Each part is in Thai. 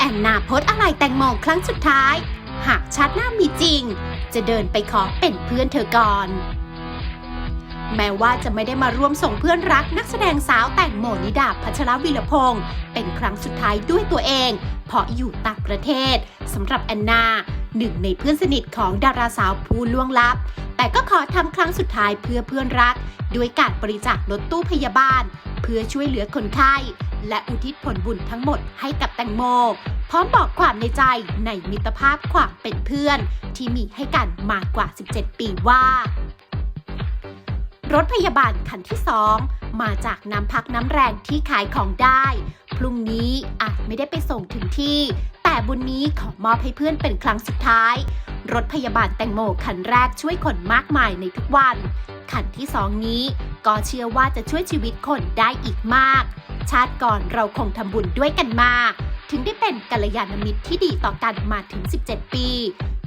แอนนาโพสอะไรแตงโมครั้งสุดท้าย หากชาติหน้ามีจริง จะเดินไปขอเป็นเพื่อนเธอก่อน แม้ว่าจะไม่ได้มาร่วมส่งเพื่อนรักนักแสดงสาวแต่งโมนิดาพัชรวิรพงศ์เป็นครั้งสุดท้ายด้วยตัวเอง เพราะอยู่ต่างประเทศสำหรับแอนนาหนึ่งในเพื่อนสนิทของดาราสาวผู้ล่วงลับ แต่ก็ขอทำครั้งสุดท้ายเพื่อเพื่อนรัก ด้วยการบริจาครถตู้พยาบาล เพื่อช่วยเหลือคนไข้ และอุทิศผลบุญทั้งหมดให้กับแตงโม พร้อมบอกความในใจในมิตรภาพความเป็นเพื่อน ที่มีให้กันมากกว่า 17 ปีว่า รถพยาบาลคันที่2มาจากน้ำพักน้ำแรงที่ขายของได้ พรุ่งนี้อาจไม่ได้ไปส่งถึงที่ แต่บุญนี้ขอมอบให้เพื่อนเป็นครั้งสุดท้าย รถพยาบาลแตงโมคันแรกช่วยคนมากมายในทุกวัน คันที่สองนี้ก็เชื่อว่าจะช่วยชีวิตคนได้อีกมาก ชาติก่อนเราคงทำบุญด้วยกันมา ถึงได้เป็นกัลยาณมิตรที่ดีต่อกันมาถึง 17 ปี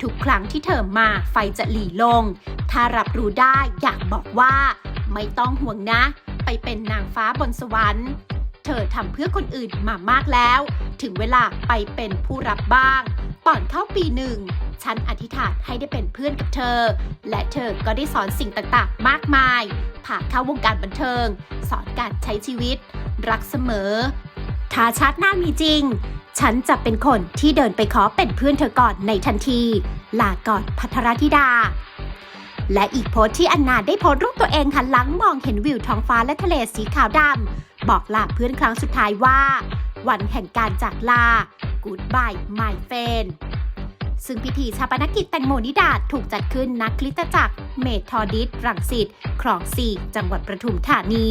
ทุกครั้งที่เธอมาไฟจะหลีลง ถ้ารับรู้ได้อยากบอกว่า ไม่ต้องห่วงนะ ไปเป็นนางฟ้าบนสวรรค์ เธอทำเพื่อคนอื่นมามากแล้ว ถึงเวลาไปเป็นผู้รับบ้างก่อนเข้าปีหนึ่งฉันอธิษฐานให้ได้เป็นเพื่อนกับเธอ และเธอก็ได้สอนสิ่งต่างๆ มากมาย ผ่านเข้าวงการบันเทิง สอนการใช้ชีวิต รักเสมอ ถ้าชาติหน้ามีจริง ฉันจะเป็นคนที่เดินไปขอเป็นเพื่อนเธอก่อนในทันที ลาก่อนพัทรธิดา และอีกโพสที่อันนาได้โพสรูปตัวเองหันหลังมองเห็นวิวท้องฟ้าและทะเลสีขาวดำบอกลาเพื่อนครั้งสุดท้ายว่า วันแห่งการจากลา Goodbye my friend ซึ่งพิธีชาปนกิจแตงโมนิดาถูกจัดขึ้นนักคริสตจักร เมทอดิสรังสิตคลองสี่จังหวัดประทุมธานี